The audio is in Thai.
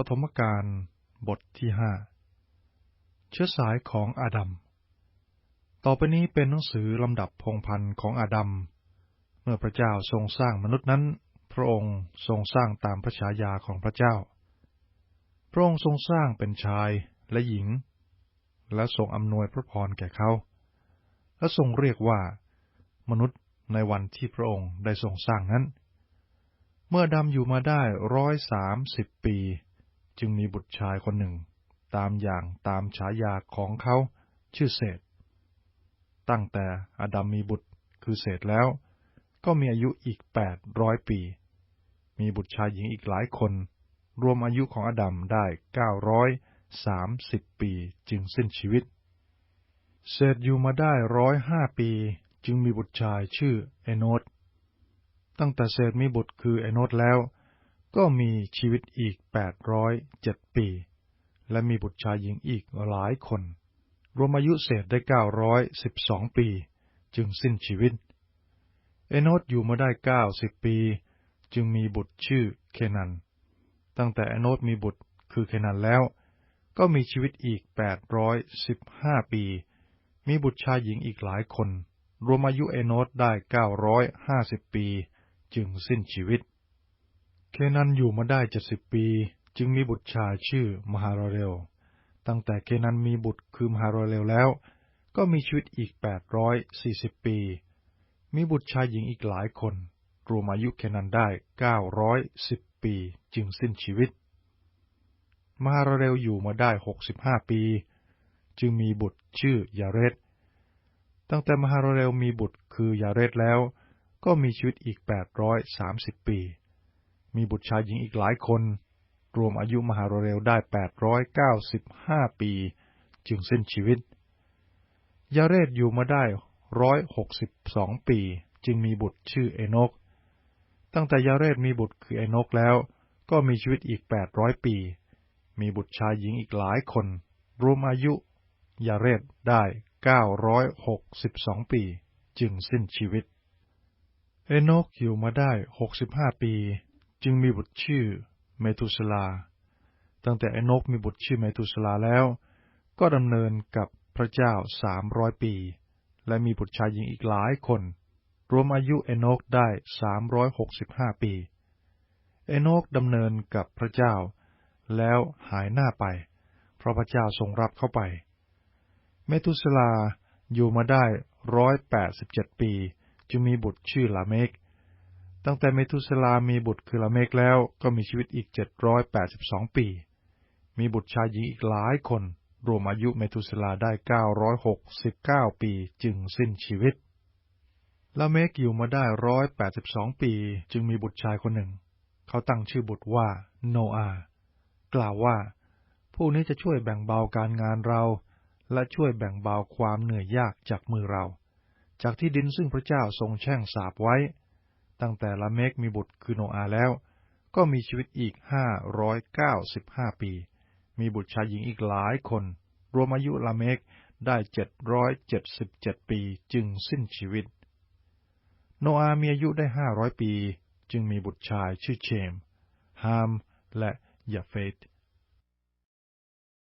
ปฐมกาลบทที่ห้าเชื้อสายของอาดัม ต่อไปนี้เป็นหนังสือลำดับพงพันธ์ของอาดัม เมื่อพระเจ้าทรงสร้างมนุษย์นั้น พระองค์ทรงสร้างตามพระฉายาของพระเจ้า พระองค์ทรงสร้างเป็นชายและหญิง และทรงอำนวยพระพรแก่เขา และทรงเรียกว่า มนุษย์ในวันที่พระองค์ได้ทรงสร้างนั้น เมื่อดำอยู่มาได้ร้อยสามสิบปี จึงมีบุตรชายคนหนึ่ง ตามอย่างตามฉายาของเขาชื่อเศษ ตั้งแต่อาดัมมีบุตรคือเศษแล้ว ก็มีอายุอีกแปดร้อยปี มีบุตรชายหญิงอีกหลายคน รวมอายุของอาดัมได้เก้าร้อยสามสิบปีจึงสิ้นชีวิต เศษอยู่มาได้ร้อยห้าปีจึงมีบุตรชายชื่อเอโนดตั้งแต่เศษมีบุตรคือเอโนดแล้ว ก็มีชีวิตอีกแปดร้อยเจ็ดปี และมีบุตรชายหญิงอีกหลายคน รวมอายุเศษได้เก้าร้อยสิบสองปี จึงสิ้นชีวิต เอโนดอยู่มาได้เก้าสิบปี จึงมีบุตรชื่อเคนัน ตั้งแต่เอโนดมีบุตรคือเคนันแล้ว ก็มีชีวิตอีกแปดร้อยสิบห้าปี มีบุตรชายหญิงอีกหลายคน รวมอายุเอโนดได้เก้าร้อยห้าสิบปี จึงสิ้นชีวิต เคนันอยู่มาได้เจ็ดสิบปี จึงมีบุตรชายชื่อมหาราเรล ตั้งแต่เคนันมีบุตรคือมหาราเรลแล้ว ก็มีชีวิตอีกแปดร้อยสี่สิบปี มีบุตรชายหญิงอีกหลายคน รวมอายุเคนันได้เก้าร้อยสิบปีจึงสิ้นชีวิต มหาราเรลอยู่มาได้หกสิบห้าปี จึงมีบุตรชื่อยาเรตตั้งแต่มหาราเรลมีบุตรคือยาเรตแล้ว ก็มีชีวิตอีกแปดร้อยสามสิบปี มีบุตรชายหญิงอีกหลายคน รวมอายุมหาราเรลได้แปดร้อยเก้าสิบห้าปี จึงสิ้นชีวิต ยาเรตอยู่มาได้ร้อยหกสิบสองปี จึงมีบุตรชื่อเอโนก ตั้งแต่ยาเรตมีบุตรคือเอโนกแล้ว ก็มีชีวิตอีกแปดร้อยปี มีบุตรชายหญิงอีกหลายคน รวมอายุยาเรตได้เก้าร้อยหกสิบสองปี จึงสิ้นชีวิต เอโนกอยู่มาได้หกสิบห้าปี จึงมีบุตรชื่อเมตุสลา ตั้งแต่เอโนกมีบุตรชื่อเมตุสลาแล้ว ก็ดำเนินกับพระเจ้าสามร้อยปี และมีบุตรชายหญิงอีกหลายคน รวมอายุเอโนกได้สามร้อยหกสิบห้าปี เอโนกดำเนินกับพระเจ้า แล้วหายหน้าไป เพราะพระเจ้าทรงรับเข้าไป เมตุสลาอยู่มาได้ร้อยแปดสิบเจ็ดปี จึงมีบุตรชื่อลาเมก ตั้งแต่เมตุสลามีบุตรคือลาเมกแล้วก็มีชีวิตอีกเจ็ดร้อยแปดสิบสองปี มีบุตรชายหญิงอีกหลายคน รวมอายุเมตุสลาได้เก้าร้อยหกสิบเก้าปีจึงสิ้นชีวิตลาเมกอยู่มาได้ร้อยแปดสิบสองปี จึงมีบุตรชายคนหนึ่ง เขาตั้งชื่อบุตรว่าโนอา กล่าวว่า ผู้นี้จะช่วยแบ่งเบาการงานเรา และช่วยแบ่งเบาความเหนื่อยยากจากมือเรา จากที่ดินซึ่งพระเจ้าทรงแช่งสาบไว้ ตั้งแต่ละเมกมีบุตรคือโนอาแล้ว ก็มีชีวิตอีกห้าร้อยเก้าสิบห้าปี มีบุตรชายหญิงอีกหลายคน รวมอายุละเมกได้เจ็ดร้อยเจ็ดสิบเจ็ดปีจึงสิ้นชีวิต โนอามีอายุได้ห้าร้อยปี จึงมีบุตรชายชื่อเชม ฮาม และยาเฟต